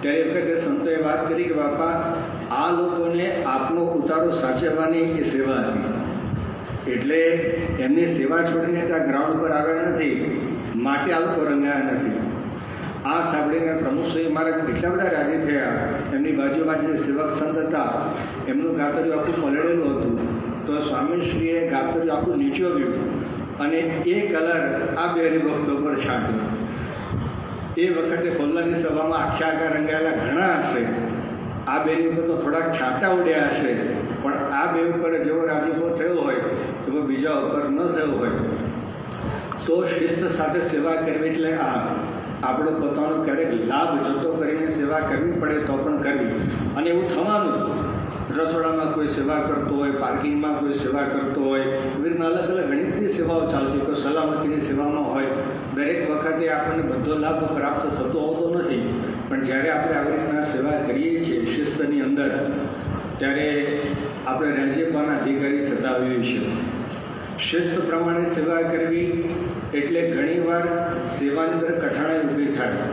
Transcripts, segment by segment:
ત્યારે વખતે સંતોએ વાત કરી કે, બાપા, આ લોકોને આપનો ઉતારો સાચવવાની એ સેવા હતી. એટલે એમની સેવા છોડીને ત્યાં ગ્રાઉન્ડ પર આવ્યા નથી, માટે આ લોકો રંગાયા નથી. આ સાંભળીને પ્રમુખશ્રી મહારાજ એટલા બધા રાજી થયા. એમની બાજુમાં જે સેવક સંત હતા. એમનું ગાતર્યું આખું પલળેલું હતું. તો સ્વામીશ્રીએ ગાતર્યું આખું નીચોવ્યું અને એ કલર આ બે હરિભક્તો પર છાંટ્યો. એ વખતે ફોલ્લાની સભામાં આખ્યા આખા રંગાયેલા ઘણા હશે. આ બેની ઉપર તો થોડાક છાંટા ઉડ્યા હશે. પણ આ બે ઉપર જેવો રાજીપો થયો હોય એવો બીજા ઉપર ન થયો હોય. તો શિસ્ત સાથે સેવા કરવી એટલે આ આપણો પોતાનો ક્યારેક લાભ જતો કરીને સેવા કરવી પડે તો પણ કરવી. અને એવું થવાનું. રસોડામાં કોઈ સેવા કરતો હોય, પાર્કિંગમાં કોઈ સેવા કરતો હોય, એવી અલગ અલગ ઘણી બધી સેવાઓ ચાલતી કોઈ સલામતીની સેવામાં હોય દરેક વખતે આપણને બધો લાભ પ્રાપ્ત થતો હોતો નથી, પણ જ્યારે આપણે આવી રીતના સેવા કરીએ છીએ શિસ્તની અંદર, ત્યારે આપણે રાજ્યપાલના અધિકારી થતા હોઈએ છીએ. શિસ્ત પ્રમાણે સેવા કરવી એટલે ઘણીવાર સેવાની અંદર કઠણાઈ ઊભી થાય,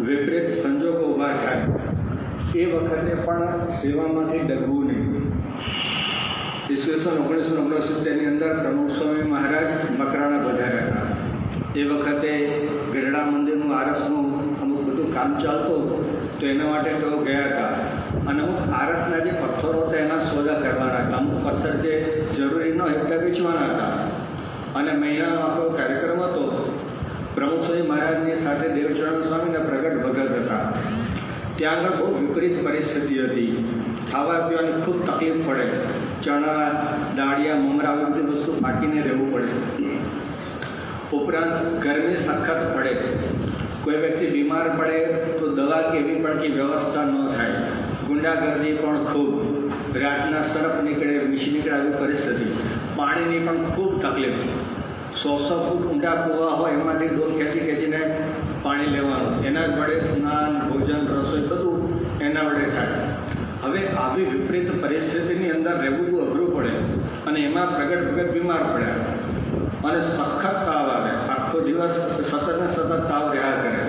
વિપરીત સંજોગો ઊભા થાય. એ વખતે પણ સેવામાંથી ડગવું નહીં. ઈસવીસન ઓગણીસો ઓગણસિત્તેરની અંદર પ્રમુખ સ્વામી મહારાજ મકરાણા પધાર્યા હતા. એ વખતે ગઢડા મંદિરનું આરસનું અમુક બધું કામ ચાલતું તો એના માટે તેઓ ગયા હતા. અને અમુક આરસના જે પથ્થરો હતા એના સોદા કરવાના હતા. અમુક પથ્થર જે જરૂરી ન તે વેચવાના હતા. અને મહિનાનો આપણો કાર્યક્રમ હતો. પ્રમુખ સ્વામી મહારાજની સાથે દેવચરણ સ્વામીને પ્રગટ ભગત હતા. ત્યાં આગળ બહુ વિપરીત પરિસ્થિતિ હતી. ખાવા પીવાની ખૂબ તકલીફ પડે. ચણા, દાળિયા, મમરા આવી બધી વસ્તુ પાકીને રહેવું પડે. ઉપરાંત ગરમી સખત પડે. કોઈ વ્યક્તિ બીમાર પડે તો દવા કે એવી પણ કે વ્યવસ્થા ન થાય. ગુંડાગર્દી પણ ખૂબ. રાતના સરફ નીકળે, વિષ નીકળે આવી પરિસ્થિતિ. પાણીની પણ ખૂબ તકલીફ. સો સો ફૂટ ઊંડા કૂવા હોય એમાંથી ડોલ ખેંચી ખેંચીને પાણી લેવાનું. એના જ વડે સ્નાન, ભોજન, રસોઈ બધું એના વડે થાય. હવે આવી વિપરીત પરિસ્થિતિની અંદર રહેવું બહુ અઘરું પડે. અને એમાં પ્રગટ ભગત બીમાર પડ્યા. અને સખત તાવ આવે. આખો દિવસ સતત ને સતત તાવ રહ્યા કરે.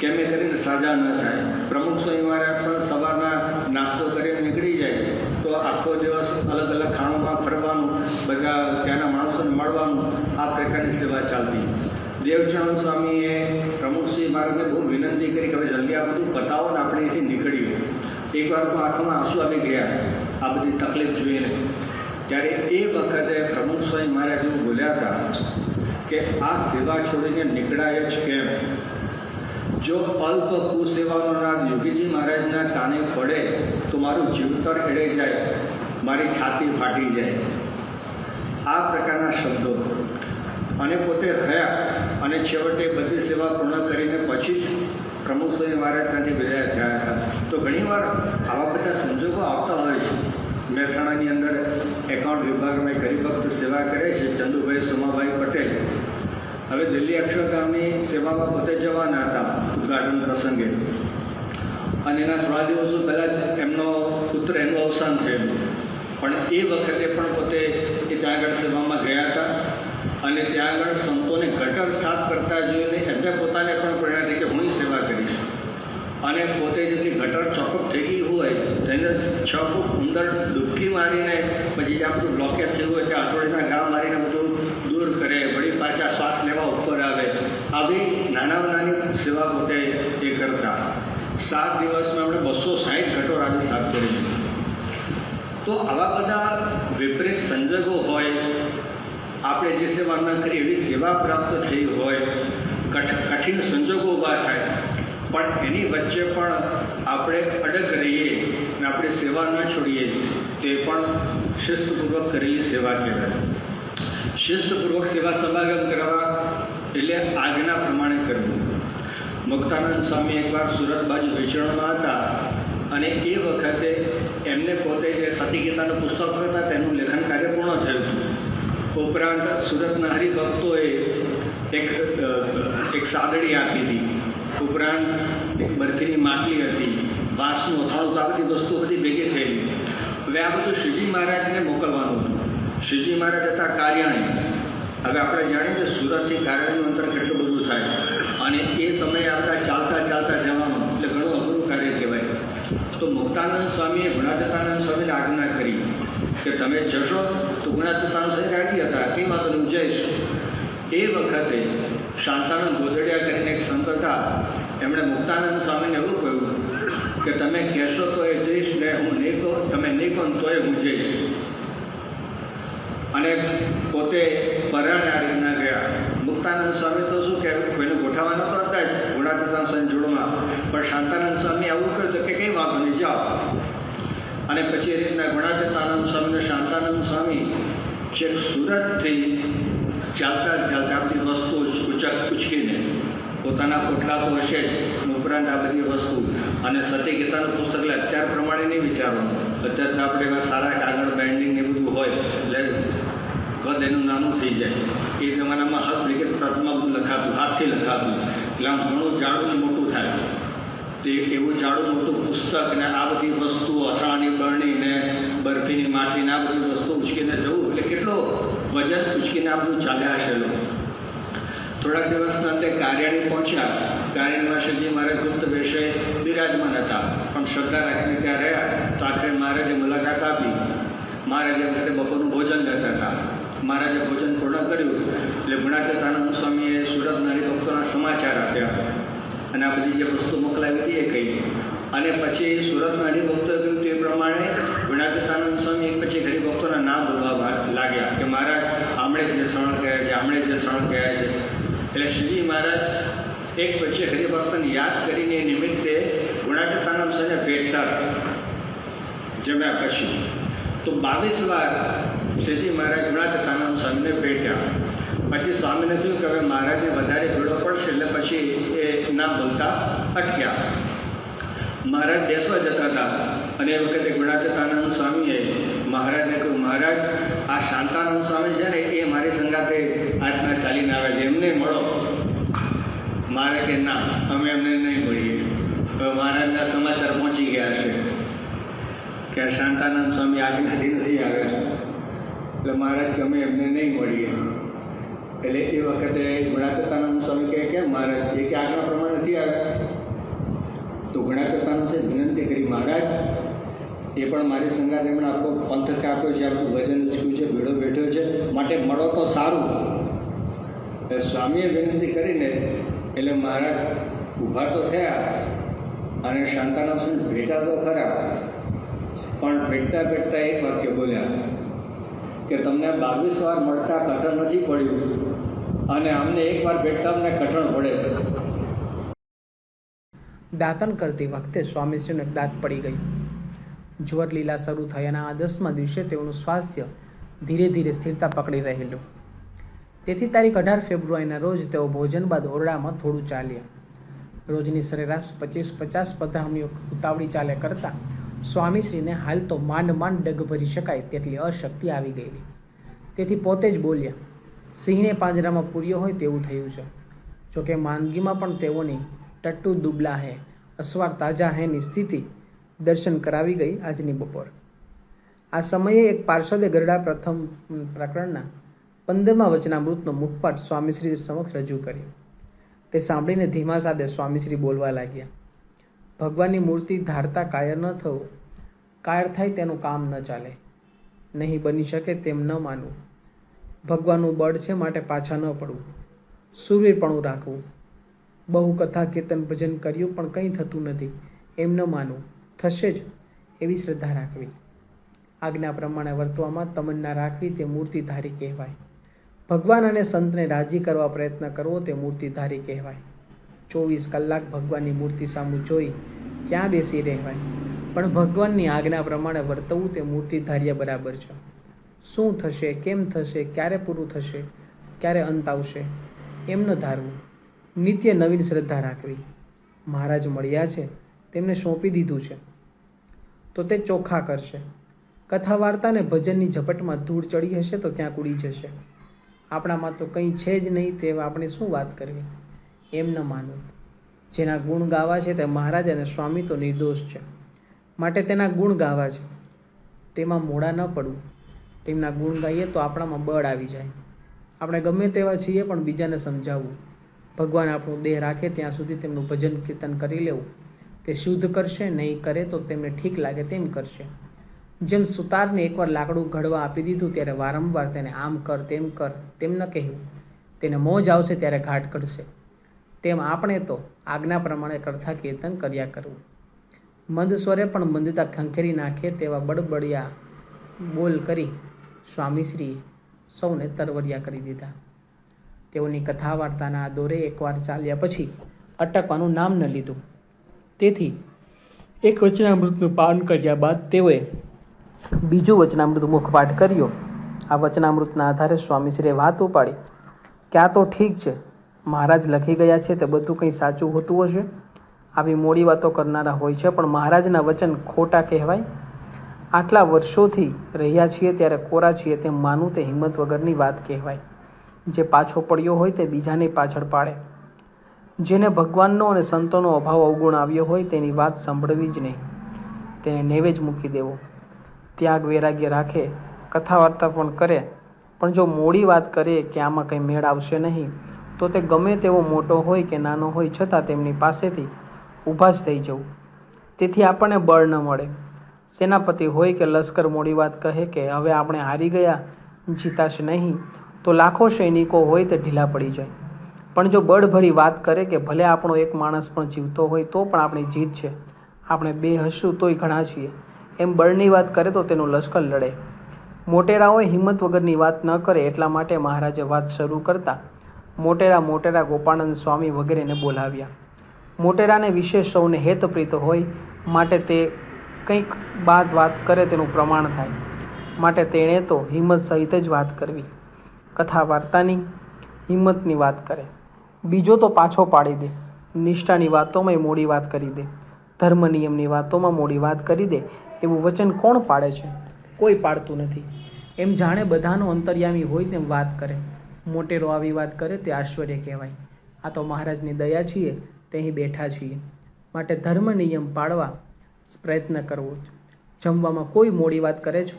કેમે કરીને સાજા ન થાય. પ્રમુખ સ્વામીવારે પણ સવારના નાસ્તો કરીને નીકળી જાય, તો આખો દિવસ અલગ અલગ ખાણોમાં ફરવાનું, બધા ત્યાંના માણસોને મળવાનું, આ પ્રકારની સેવા ચાલતી. દેવચરણ સ્વામીએ પ્રમુખસિંહ મહારાજને બહુ વિનંતી કરી કે હવે જલ્દી આ બધું બતાવો ને આપણે અહીંથી નીકળીએ. એકવાર તો આંખમાં આંસુ આવી ગયા. આ બધી તકલીફ જોઈને. ત્યારે એ વખતે પ્રમુખ સ્વામી મહારાજ એવું બોલ્યા હતા કે આ સેવા છોડીને નીકળાય જ કેમ? જો અલ્પ કુસેવાનો નાદ યોગીજી મહારાજના કાને પડે, તો મારું જીવતર એડે જાય, મારી છાતી ફાટી જાય. આ પ્રકારના શબ્દો. અને પોતે રહ્યા અને છેવટે બધી સેવા પૂર્ણ કરીને પછી જ પ્રમુખ સ્વામી મહારાજ ત્યાંથી વિદાય થયા હતા. તો ઘણીવાર આવા બધા સંજોગો આવતા હોય છે. મહેસાણાની અંદર એકાઉન્ટ વિભાગમાં હરિભક્ત સેવા કરે છે, ચંદુભાઈ સોમાભાઈ પટેલ. હવે દિલ્હી અક્ષરધામની સેવામાં પોતે જવાના હતા ઉદઘાટન પ્રસંગે. અને એના થોડા દિવસો પહેલાં જ એમનો પુત્ર એનું અવસાન થયેલું પણ એ વખતે પણ પોતે એ ત્યાં આગળ સેવામાં ગયા હતા. અને ત્યાં આગળ સંતોને ગટર સાફ કરતા જોઈને એમને પોતાને પણ પ્રેરણા થઈ કે હું સેવા કરીશ અને પોતે જેમની ગટર ચોકઅપ થઈ ગઈ હોય તેને છ ફૂટ અંદર ડૂબકી મારીને, પછી જ્યાં બધું બ્લોકેજ થયું હોય, ત્યાં હથોડીના ગા મારીને બધું દૂર કરે, વળી પાછા શ્વાસ લેવા ઉપર આવે. આવી નાના નાની સેવા પોતે એ કરતા. સાત દિવસમાં આપણે બસો સાહીઠ ગટોર આવી સાફ કરી તો આવા બધા વિપરીત સંજોગો હોય, આપણે જે સેવા ન કરી એવી સેવા પ્રાપ્ત થઈ હોય કઠ કઠિન સંજોગો ઊભા થાય. પણ એની વચ્ચે પણ આપણે અડગ રહીએ અને આપણે સેવા ન છોડીએ, તે પણ શિસ્તપૂર્વક કરેલી સેવા કહેવાય. શિસ્તપૂર્વક સેવા સમાગમ કરવા એટલે આજ્ઞા પ્રમાણે કરવું. મુક્તાનંદ સ્વામી એકવાર સુરત બાજુ વિચરણમાં હતા અને એ વખતે એમને પોતે જે સતી ગીતાનું પુસ્તક હતા તેનું લેખન કાર્ય પૂર્ણ થયું. હતું ઉપરાંત સુરતના હરિભક્તોએ એક એક સાદડી આપી હતી. ઉપરાંત એક બરફીની માટલી હતી, વાંસનું અથાણું તો આ બધી વસ્તુ બધી ભેગી થયેલી. હવે આ બધું શ્રીજી મહારાજને મોકલવાનું હતું. શ્રીજી મહારાજ હતા કાર્યાણી. હવે આપણે જાણીએ કે સુરતથી કાર્યાણીનું અંતર કેટલું બધું થાય. અને એ સમયે આપણે ચાલતા ચાલતા જવાનું સ્વામીએ ગુણાતીતાનંદ સ્વામીને આજ્ઞા કરી કે તમે જશો તો ગુણાતીતાનંદ સ્વામી રાજી હતા. કે વાંધો હું જઈશ. એ વખતે શાંતાનંદ ગોદડિયા કરીને એક સંત હતા, એમણે મુક્તાનંદ સ્વામીને એવું કહ્યું કે તમે કહેશો તો એ જઈશ, ને હું નહીં કહું તમે નહીં કહો તોય હું જઈશ. અને પોતે આ રીતના ગયા. મુક્તાનંદ સ્વામી તો શું કે કોઈને ગોઠવવાનો તો હતા જ ગુણાતીતા સંજોડમાં પણ શાંતાનંદ સ્વામી આવું કહ્યું કે કંઈ વાંધો નહીં, જાઓ. અને પછી એ રીતના ગુણાતીતાનંદ સ્વામીને શાંતાનંદ સ્વામી છેક સુરતથી ચાલતા ચાલતા આપણી વસ્તુ વસ્તુઓ ઉચક ઉચકીને પોતાના પોટલા તો હશે જ ઉપરાંત આ બધી વસ્તુ. અને સતી ગીતાનું પુસ્તક એટલે અત્યાર પ્રમાણે નહીં વિચારવાનું. અત્યારે તો આપણે એવા સારા કાગળ બાઇન્ડિંગ ને બધું હોય, એટલે કદ એનું નાનું થઈ જાય. એ જમાનામાં હસ્તલિખિત પ્રતમાં બધું લખાતું, હાથથી લખાતું. એટલે આમ ઘણું જાડું ને મોટું થાય. તે એવું જાડું મોટું પુસ્તક ને આ બધી વસ્તુઓ, અથાણાની બરણી ને બરફીની માટીને આ બધી વસ્તુ ઉચકીને જવું, એટલે કેટલો વજન ઉચકીને આ બધું ચાલ્યા હશે લોકો. થોડાક દિવસના અંતે કાર્યાણી પહોંચ્યા. કાર્યાણીમાં શિવજી મહારાજ ગુપ્ત વેશે બિરાજમાન હતા. પણ શ્રદ્ધા રાખીને ત્યાં રહ્યા, તો આખરે મહારાજે મુલાકાત આપી. મહારાજે વખતે બપોરનું ભોજન લેતા હતા. મહારાજે ભોજન પૂર્ણ કર્યું, એટલે ગુણાતીતાનંદ સ્વામીએ સુરતના હરિભક્તોના સમાચાર આપ્યા. અને આ બધી જે વસ્તુ મોકલાવી હતી એ કહી. અને પછી સુરતના હરિભક્તોએ કહ્યું તે પ્રમાણે ગુણાતીતાનંદ સ્વામી એક પછી હરિભક્તોના નામ બોલવા લાગ્યા કે મહારાજ, આમણે જે શરણ કહે છે, આમણે જે શરણ કહે છે. એટલે શ્રીજી મહારાજ, એક પછી હરિભક્તને યાદ કરીને એ નિમિત્તે ગુણાતીતાનંદ સ્વામીને ભેટતા જમ્યા પછી. તો બાવીસ વાર શ્રીજી મહારાજ ગુણાતીતાનંદ સ્વામીને ભેટ્યા. પછી સ્વામીને થયું કે હવે મહારાજને વધારે ભીડો પડશે એટલે પછી એ ના બોલતા અટક્યા. મહારાજ બેસવા જતા હતા અને એ વખતે ગુણાતીતાનંદ સ્વામીએ મહારાજને કહ્યું મહારાજ, આ શાંતાનંદ સ્વામી છે ને, એ મારી સંગાતે આજના ચાલીને આવે છે. એમને મળો. મારે કે ના, અમે એમને નહીં મળીએ. હવે મહારાજના સમાચાર પહોંચી ગયા છે કે શાંતાનંદ સ્વામી આજ્ઞાથી નથી આવ્યા. એટલે મહારાજ કે અમે એમને નહીં મળીએ. એટલે એ વખતે ગુણાતીતાનંદ સ્વામી કહે કે, મહારાજ, એ કે આજ્ઞા પ્રમાણે નથી આવ્યા? તો ગુણાતીતાનંદ છે વિનંતી કરી, મહારાજ એ પણ મારી એમણે આખો પંથક આપ્યો છે, આખું વજન ઉચક્યું છે ભીડો બેઠ્યો છે. માટે મળો તો સારું. સ્વામીએ વિનંતી કરીને, એટલે મહારાજ ઊભા તો થયા અને શાંતાના સ્વામી ભેટા તો ખરા, પણ ભેટતા ભેટતા એક વાક્ય બોલ્યા કે, તમને બાવીસ વાર મળતા કઠણ નથી પડ્યું અને અમને એક વાર ભેટતા અમને કઠણ પડે છે. દાંતણ કરતી વખતે સ્વામીશ્રીને દાંત પડી ગઈ. જ્વર લીલા શરૂ થયાના આ દસમા દિવસે તેઓનું સ્વાસ્થ્ય ધીરે ધીરે સ્થિરતા પકડી રહેલું. તેથી તારીખ અઢાર ફેબ્રુઆરીના રોજ તેઓ ભોજન બાદ ઓરડામાં થોડું ચાલ્યા. રોજની સરેરાશ પચીસ પચાસ પધામણીઓ ઉતાવળી ચાલે કરતા સ્વામીશ્રીને હાલ તો માંડ માંડ ડગ ભરી શકાય તેટલી અશક્તિ આવી ગયેલી. તેથી પોતે જ બોલ્યા, સિંહને પાંજરામાં પૂર્યો હોય તેવું થયું છે. જોકે માંદગીમાં પણ તેઓની ટટ્ટુ દુબલા હે, અસવાર તાજા હેની સ્થિતિ દર્શન કરાવી ગઈ આજની બપોર. આ સમયે એક પાર્ષદે ગરડા પ્રથમ પ્રકરણના પંદરમા વચનામૃતનો મુખપાઠ સ્વામીશ્રી સમક્ષ રજૂ કર્યો. તે સાંભળીને ધીમા સાથે સ્વામીશ્રી બોલવા લાગ્યા, ભગવાનની મૂર્તિ ધારતા કાયર ન થવું. કાયર થાય તેનું કામ ન ચાલે. નહીં બની શકે તેમ ન માનવું. ભગવાનનું બળ છે માટે પાછા ન પડવું. સુરવીરપણું રાખવું. બહુ કથા કીર્તન, ભજન કર્યું પણ કંઈ થતું નથી, એમ ન માનવું. થશે જ એવી શ્રદ્ધા રાખવી. આજ્ઞા પ્રમાણે વર્તવામાં તમન્ના રાખવી તે મૂર્તિધારી કહેવાય. ભગવાન અને સંતને રાજી કરવા પ્રયત્ન કરવો તે મૂર્તિધારી કહેવાય. ચોવીસ કલાક ભગવાનની મૂર્તિ સામું જોઈ ક્યાં બેસી રહેવાય? પણ ભગવાનની આજ્ઞા પ્રમાણે વર્તવું તે મૂર્તિધાર્ય બરાબર છે. શું થશે, કેમ થશે, ક્યારે પૂરું થશે, ક્યારે અંત આવશે, એમ ન ધારવું. નિત્ય નવીન શ્રદ્ધા રાખવી. મહારાજ મળ્યા છે, તેમને સોંપી દીધું છે. તો તે ચોખ્ખા કરશે. કથા વાર્તાને ભજનની ઝપટમાં ધૂળ ચડી હશે તો ક્યાંક ઉડી જશે. આપણામાં તો કંઈ છે જ નહીં તે આપણે શું વાત કરવી? એમ ન માનવું જેના ગુણ ગાવા છે તે મહારાજ અને સ્વામી તો નિર્દોષ છે. માટે તેના ગુણ ગાવા છે. તેમાં મોડા ન પડવું. તેમના ગુણ ગાઈએ તો આપણામાં બળ આવી જાય. આપણે ગમે તેવા છીએ પણ બીજાને સમજાવવું. ભગવાન આપણું દેહ રાખે ત્યાં સુધી તેમનું ભજન કીર્તન કરી લેવું. તે શુદ્ધ કરશે, નહીં કરે તો તેમને ઠીક લાગે તેમ કરશે. જેમ સુતારને એકવાર લાકડું ઘડવા આપી દીધું ત્યારે વારંવાર તેને આમ કર, તેમ કર, તેમ ન કહેવું. તેને મોજ આવશે ત્યારે ઘાટ કરશે તેમ આપણે તો આજ્ઞા પ્રમાણે કરતા કીર્તન કર્યા કરવું મંદ સ્વરે પણ મંદતા ખંખેરી નાખે તેવા બડબડિયા બોલ કરી સ્વામીશ્રીએ સૌને તરવરિયા કરી દીધા. તેઓની કથા વાર્તાના દોરે એકવાર ચાલ્યા પછી અટકવાનું નામ ન લીધું. તેથી એક વચનામૃતનું પાન કર્યા બાદ તેઓએ બીજું વચનામૃત મુખપાઠ કર્યો. આ વચનામૃતના આધારે સ્વામીશ્રીએ વાત ઉપાડી. કે આ તો ઠીક છે. મહારાજ લખી ગયા છે તે બધું કંઈ સાચું હોતું હશે? આવી મોડી વાતો કરનારા હોય છે, પણ મહારાજના વચન ખોટા કહેવાય? આટલા વર્ષોથી રહ્યા છીએ ત્યારે કોરા છીએ તેમ માનવું તે હિંમત વગરની વાત કહેવાય. જે પાછો પડ્યો હોય તે બીજાને પાછળ પાડે. જેને ભગવાનનો અને સંતોનો અભાવ અવગુણ આવ્યો હોય તેની વાત સાંભળવી જ નહીં. તેને નેવે મૂકી દેવો. ત્યાગ વૈરાગ્ય રાખે કથા વાર્તા પણ કરે, પણ જો મોડી વાત કરે કે આમાં કંઈ મેળ આવશે નહીં, તો તે ગમે તેવો મોટો હોય કે નાનો હોય છતાં તેમની પાસેથી ઊભા જ થઈ જવું. તેથી આપણને બળ ન મળે. સેનાપતિ હોય કે લશ્કર મોડી વાત કહે કે હવે આપણે હારી ગયા, જીતાશે નહીં, તો લાખો સૈનિકો હોય તે ઢીલા પડી જાય. પણ જો બળભરી વાત કરે કે ભલે આપણો એક માણસ પણ જીવતો હોય તો પણ આપણી જીત છે. આપણે બે હશું તોય ઘણા છીએ. એમ બળની વાત કરે તો તેનું લશ્કર લડે. મોટેરાઓએ હિંમત વગરની વાત ન કરે એટલા માટે મહારાજે વાત શરૂ કરતા મોટેરા મોટેરા ગોપાનંદ સ્વામી વગેરેને બોલાવ્યા. મોટેરાને વિશેષ સૌને હેતપ્રીત હોય માટે તે કંઈક બાદ વાત કરે તેનું પ્રમાણ થાય. માટે તેણે તો હિંમત સહિત જ વાત કરવી. કથા વાર્તાની હિંમતની વાત કરે. બીજો તો પાછો પાડી દે. નિષ્ઠાની વાતોમાં મોડી વાત કરી દે. ધર્મ નિયમની વાતોમાં મોડી વાત કરી દે. એવું વચન કોણ પાડે છે? કોઈ પાડતું નથી. એમ જાણે બધાનો અંતર્યામી હોય તેમ વાત કરે. મોટેરો આવી વાત કરે તે આશ્ચર્ય કહેવાય. આ તો મહારાજની દયા છીએ તે અહીં બેઠા છીએ. માટે ધર્મ નિયમ પાળવા પ્રયત્ન કરવો જમવામાં કોઈ મોડી વાત કરે છે?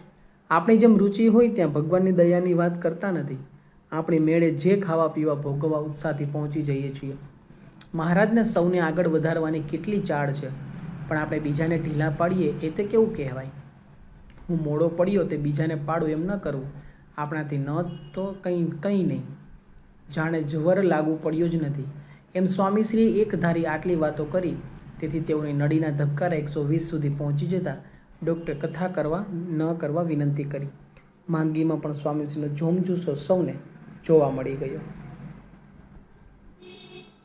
આપણી જેમ રુચિ હોય ત્યાં ભગવાનની દયાની વાત કરતા નથી. આપણી મેળે જે ખાવા પીવા ભોગવવા ઉત્સાહથી પહોંચી જઈએ છીએ. મહારાજને સૌને આગળ વધારવાની કેટલી ચાળ છે. પણ આપણે બીજાને ઢીલા પાડીએ એ તે કેવું કહેવાય? હું મોડો પડ્યો તે બીજાને પાડું એમ ન કરવું આપણાથી ન તો કંઈ કંઈ નહીં. જાણે જવર લાગુ પડ્યો જ નથી. એમ સ્વામીશ્રીએ એક ધારી આટલી વાતો કરી. તેથી તેઓની નડીના ધબકારા એકસો વીસ સુધી પહોંચી જતા ડૉક્ટર કથા કરવા, ન કરવા વિનંતી કરી. માંગીમાં પણ સ્વામીશ્રીનો જોમજુસો સૌને જોવા મળી ગયો.